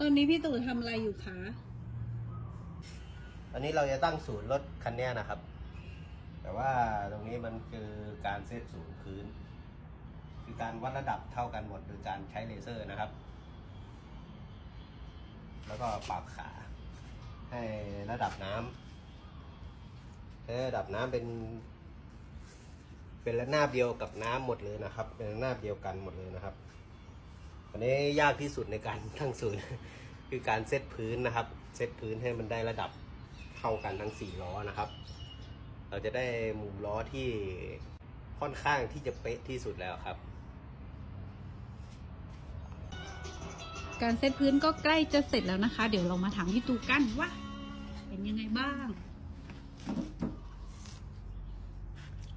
ตอนนี้พี่ตู่ทำอะไรอยู่คะ อันนี้เราจะตั้งศูนย์รถคันเนี้ยนะครับ แต่ว่าตรงนี้มันคือการเซตศูนย์พื้น คือการวัดระดับเท่ากันหมดโดยการใช้เลเซอร์นะครับ แล้วก็ปรับขา ให้ระดับน้ำให้ระดับน้ำเป็น เป็นระนาบเดียวกับน้ำหมดเลยนะครับ เป็นระนาบเดียวกันหมดเลยนะครับ อันนี้ยากที่สุดในการตั้งศูนย์ คือการเซตพื้นนะครับ เซตพื้นให้มันได้ระดับเท่ากันทั้งสี่ล้อนะครับ เราจะได้มุมล้อที่ค่อนข้างที่จะเป๊ะที่สุดแล้วครับ การเซตพื้นก็ใกล้จะเสร็จแล้วนะคะ เดี๋ยวเรามาถามพี่ตู่กันว่าเป็นยังไงบ้าง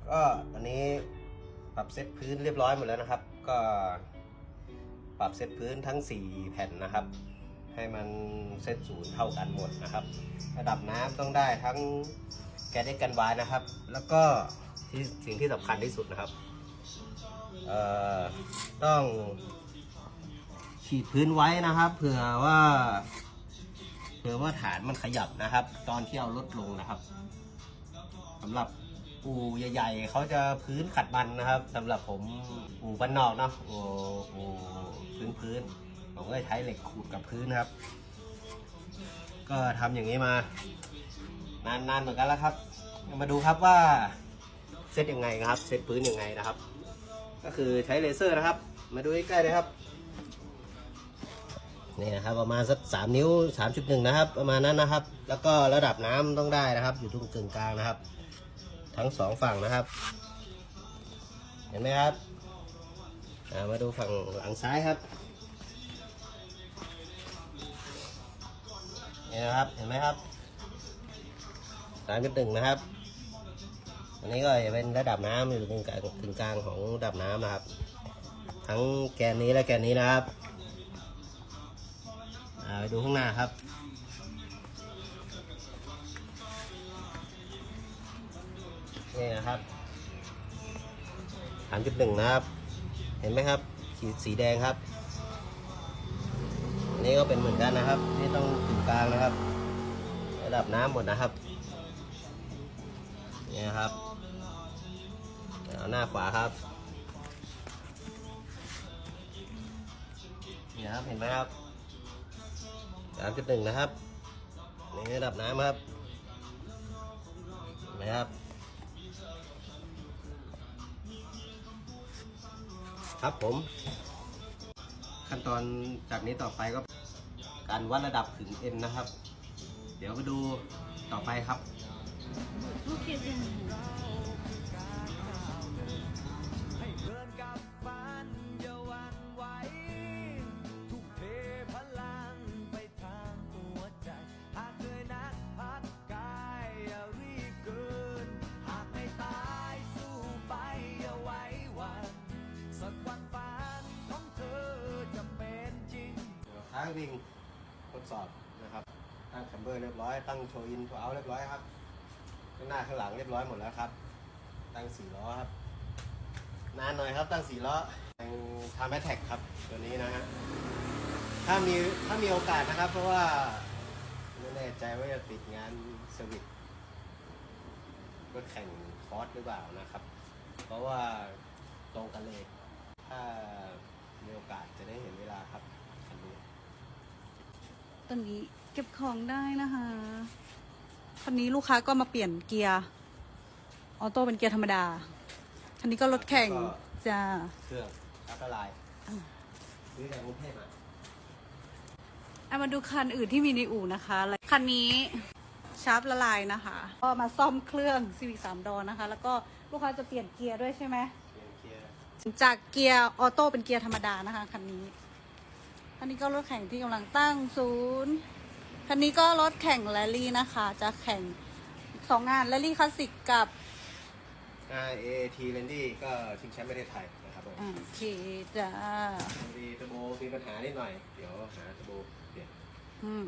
ก็ตอนนี้ปรับเซตพื้นเรียบร้อยหมดแล้วนะครับ ก็ ปรับเซตพื้นทั้ง 4 แผ่นนะครับ ให้มันเซตศูนย์เท่ากันหมดนะครับ ระดับน้ำต้องได้ทั้งแกนเด็กกันวายนะครับ แล้วก็ที่สิ่งที่สำคัญที่สุดนะครับเอ่อต้องฉีดพื้นไว้นะครับเผื่อว่าเผื่อว่าฐานมันขยับนะครับ ตอนที่เอารถลงนะครับสำหรับ อู่ใหญ่ ๆเขาจะพื้นขัดมันนะครับสำหรับผมอู่บ้านนอกเนาะอู่อู่พื้นพื้นๆผมก็ใช้เหล็กขูดกับพื้นครับ ก็ทำอย่างนี้มานานๆเหมือนกันแล้วครับ มาดูครับว่าเซตยังไงครับเซตพื้นยังไงนะครับ ก็คือใช้เลเซอร์นะครับ มาดูใกล้ๆเลยครับนี่นะครับประมาณสักสามนิ้วสามจุดหนึ่งนะครับ ประมาณนั้นนะครับ แล้วก็ระดับน้ำต้องได้นะครับ อยู่ตรงกึ่งกลางนะครับ ทั้งสองฝั่งนะครับ เห็นไหมครับามาดูฝั่งหลังซ้ายครับนี่นะครับเห็นไหมครับสามจุดหนึ่งนะครับอันนี้ก็จะเป็นระดับน้ำอยู่ตรงกลางกึ่งกลางของระดับน้ำนะครับ ทั้งแกนนี้และแกนนี้นะครับอ่าไปดูข้างหน้าครับ นี่นะครับสามจุดหนึ่งนะครับ เห็นไหมครับขีดสีแดงครับ อันนี้ก็เป็นเหมือนกันนะครับนี่ต้องถึงกลางนะครับ ระดับน้ำหมดนะครับนี่นะครับเอาหน้าขวาครับนี่นะครับเห็นไหมครับสามจุดหนึ่งนะครับนี่ระดับน้ำครับเห็นไหมครับ ครับผม ขั้นตอนจากนี้ต่อไปก็การวัดระดับถึงเอ็นะครับ เดี๋ยวไปดูต่อไปครับ กวันฝันของเธอจะเป็นจริงท้างวิ่งทดสอบนะครับตั้งแคมเบอร์เรียบร้อย ตั้งโชว์อินโชว์เอาเรียบร้อยครับข้างหน้าข้างหลังเรียบร้อยหมดแล้วครับ ตั้งสี่ล้อครับ นานหน่อยครับตั้งสี่ล้อยังทำแมทแท็กครับตัวนี้นะฮะถ้ามีถ้ามีโอกาสนะครับ เพราะว่าไม่แน่ใจว่าจะติดงานเซอร์วิสรถแข่งคอร์สหรือเปล่านะครับ เพราะว่าตรงกันเลย ถ้ามีโอกาสจะได้เห็นเวลาครับคันนี้ตอนนี้เก็บของได้นะคะคันนี้ลูกค้าก็มาเปลี่ยนเกียร์ออโต้เป็นเกียร์ธรรมดา คันนี้ก็รถแข่งก็จ้าเครื่องอัพลายซื้อจากกรุงเทพมาเอามาดูคันอื่นที่มีในอู่นะคะ คันนี้ชาร์ปละลายนะคะ ก็มาซ่อมเครื่องซีวิสามดอนะคะ แล้วก็ลูกค้าจะเปลี่ยนเกียร์ด้วยใช่ไหมเกียร์เกียร์ จากเกียร์ออโต้เป็นเกียร์ธรรมดานะคะคันนี้คันนี้ก็รถแข่งที่กำลังตั้งศูนย์คันนี้ก็รถแข่งแรลลี่นะคะ จะแข่งสองงานแรลลี่คลาสสิกกับอ่าเอทีเรนดี้ก็ชิงแชมป์ประเทศไทยนะครับผมอ่าโอเคจ้าพอดีเทอร์โบมีปัญหานิดหน่อย เดี๋ยวหาเทอร์โบเปลี่ยนอืม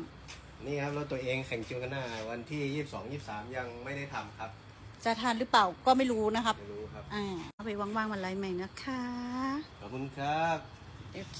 นี่ครับรถตัวเองแข่งจิวกันหน้าวันที่ 22 23 ยังไม่ได้ทำครับ จะทานหรือเปล่าก็ไม่รู้นะครับไม่รู้ครับอ่าเอาไปว่างๆวันไรใหม่นะคะ ขอบคุณครับ โอเค